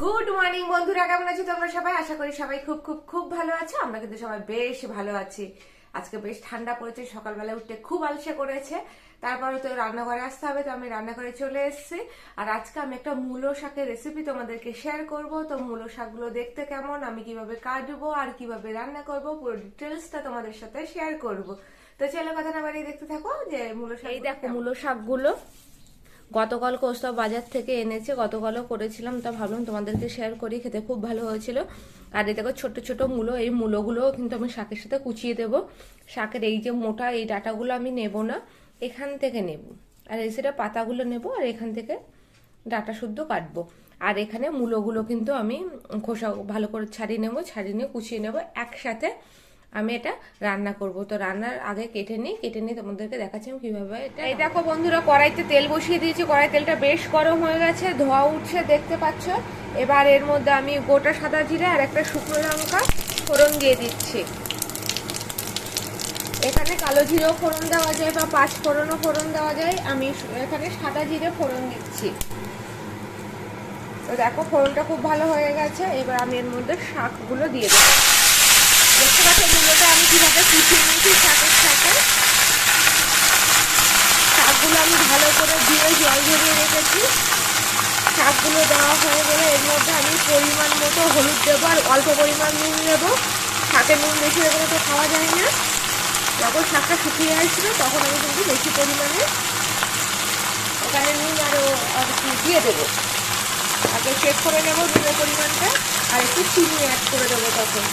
Good morning বন্ধুরা কেমন আছো তোমরা সবাই? আশা করি সবাই খুব খুব খুব ভালো আছো। আমরা কিন্তু সবাই বেশ ভালো আছি। আজকে বেশ ঠান্ডা পড়েছে সকালবেলা উঠতে খুব আলসে করেছে। তারপরে তো রান্নাঘরে আসতে হবে তো আমি রান্নাঘরে চলে এসেছি। আর আজকে আমি একটা মূলো শাকের রেসিপি তোমাদেরকে শেয়ার করব। তো মূলো শাকগুলো দেখতে কেমন আমি কীভাবে কাটবো আর কীভাবে রান্না করব পুরো ডিটেলসটা তোমাদের সাথে শেয়ার করব। তো চলো কথা না বাড়িয়ে দেখতে থাকো যে মূলো শাক এই দেখো মূলো শাকগুলো। গতকাল কোস্তা বাজার থেকে এনেছে, গতকালও করেছিলাম, তা ভাবলাম তোমাদেরকে শেয়ার করি, খেতে খুব ভালো হয়েছিল। আর এই দেখো ছোট ছোট মূলো, এই মূলোগুলো কিন্তু আমি শাকের সাথে কুচিয়ে দেব। শাকের এই যে মোটা, এই ডাটাগুলো আমি নেব না, এখান থেকে নেব। আর এই সেটা পাতাগুলো নেব, আর এখান থেকে ডাটা শুদ্ধ কাটবো। আর এখানে মূলোগুলো কিন্তু আমি খোসা, ভালো করে ছাড়িয়ে নেব, ছাড়িয়ে নিয়ে কুচিয়ে নেব একসাথে। আমি এটা রান্না করব। তো রান্নার আগে কেটে নিই, কেটে নিয়ে তোমাদেরকে দেখাচ্ছি আমি কীভাবে এটা এই দেখো বন্ধুরা, কড়াইতে তেল বসিয়ে দিয়েছি। কড়াই তেলটা বেশ গরম হয়ে গেছে, ধোয়া উঠছে, দেখতে পাচ্ছ? এবার এর মধ্যে আমি গোটা সাদা জিরে আর একটা শুকনো লঙ্কা ফোড়ন দিয়ে দিচ্ছি। এখানে কালো জিরেও ফোড়ন দেওয়া যায় বা পাঁচ ফোড়নও ফোড়ন দেওয়া যায়। আমি এখানে সাদা জিরে ফোড়ন দিচ্ছি। তো দেখো, ফোড়নটা খুব ভালো হয়ে গেছে। এবার আমি এর মধ্যে শাকগুলো দিয়ে দেবো দেখতে পাচ্ছ মূলটা আমি কীভাবে কুচিয়ে নিয়েছি শাকের সাথে? শাকগুলো আমি ভালো করে দিয়ে জল ঝরিয়ে রেখেছি। শাকগুলো দেওয়া হয়ে গেলে এর মধ্যে আমি পরিমাণ মতো হলুদ দেবো আর অল্প পরিমাণ নুন দেবো। শাকের নুন বেশি হয়ে গেলে তো খাওয়া যায় না। যখন শাকটা শুকিয়ে আসছিল তখন আমি কিন্তু বেশি পরিমাণে ওখানে নুন আরও আর কি দিয়ে দেবো। আগে চেক করে নেব নুনের পরিমাণটা আর একটু চিনি অ্যাড করে দেবো তখন।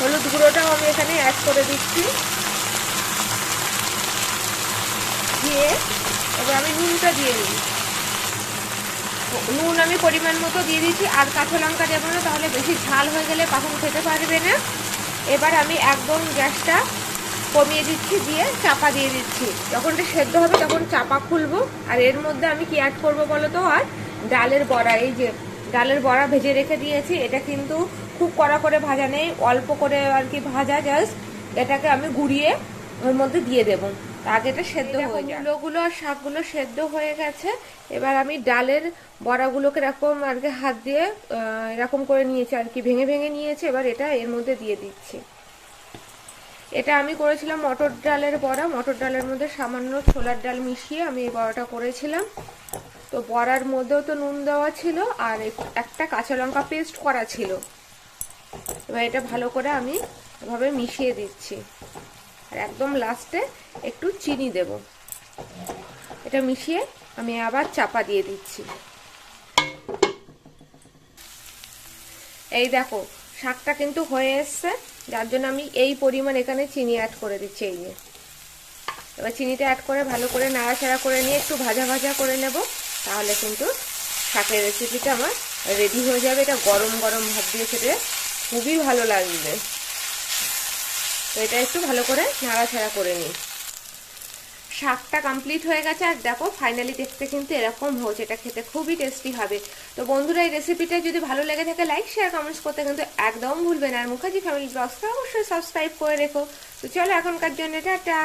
হলুদ গুঁড়োটাও আমি এখানে অ্যাড করে দিচ্ছি। দিয়ে এবার আমি নুনটা দিয়ে নিই নুন আমি পরিমাণ মতো দিয়ে দিচ্ছি আর কাঁচা লঙ্কা দেবো না, তাহলে বেশি ঝাল হয়ে গেলে পাখন খেতে পারবে না। এবার আমি একদম গ্যাসটা কমিয়ে দিচ্ছি, দিয়ে চাপা দিয়ে দিচ্ছি। যখন এটা সেদ্ধ হবে, তখন চাপা খুলবো। আর এর মধ্যে আমি কি অ্যাড করব বলো তো? আর ডালের বড়া, এই যে ডালের বড়া ভেজে রেখে দিয়েছি। এটা কিন্তু খুব কড়া করে ভাজা নেই অল্প করে আর কি ভাজা জাস্ট এটাকে আমি গুড়িয়ে ওর মধ্যে দিয়ে দেবো। আগে এটা সেদ্ধ হয়ে যায় মূলগুলো আর শাকগুলো সেদ্ধ হয়ে গেছে। এবার আমি ডালের বড়াগুলোকে এরকম আর কি হাত দিয়ে এরকম করে নিয়েছি আর কি ভেঙে ভেঙে নিয়েছি। এবার এটা এর মধ্যে দিয়ে দিচ্ছি। এটা আমি করেছিলাম মটর ডালের বড়া। মটর ডালের মধ্যে সামান্য ছোলার ডাল মিশিয়ে আমি এই বড়াটা করেছিলাম। তো বড়ার মধ্যেও তো নুন দেওয়া ছিল আর একটা কাঁচা লঙ্কা পেস্ট করা ছিল। এবার এটা ভালো করে আমি এভাবে মিশিয়ে দিচ্ছি। আর একদম লাস্টে একটু চিনি দেব। এটা মিশিয়ে আমি আবার চাপা দিয়ে দিচ্ছি। এই দেখো, শাকটা কিন্তু হয়ে এসছে, যার জন্য আমি এই পরিমাণ এখানে চিনি অ্যাড করে দিচ্ছি, এই যে। এবার চিনিটা অ্যাড করে ভালো করে নাড়াচাড়া করে নিয়ে একটু ভাজা ভাজা করে নেব। তাহলে কিন্তু শাকের রেসিপিটা আমার রেডি হয়ে যাবে। এটা গরম গরম ভাত দিয়ে খেতে খুবই ভালো লাগবে। তো এটা একটু ভালো করে নাড়াচাড়া করে নিই। শাকটা কমপ্লিট হয়ে গেছে আর দেখো ফাইনালি দেখতে কিন্তু এরকম হয়েছে। এটা খেতে খুবই টেস্টি হবে। তো বন্ধুরা, এই রেসিপিটা যদি ভালো লেগে থাকে লাইক শেয়ার কমেন্টস করতে কিন্তু একদম ভুলবেন আর মুখার্জি ফ্যামিলি ব্লগসটা অবশ্যই সাবস্ক্রাইব করে রেখো। তো চলো এখনকার জন্য, টাটা!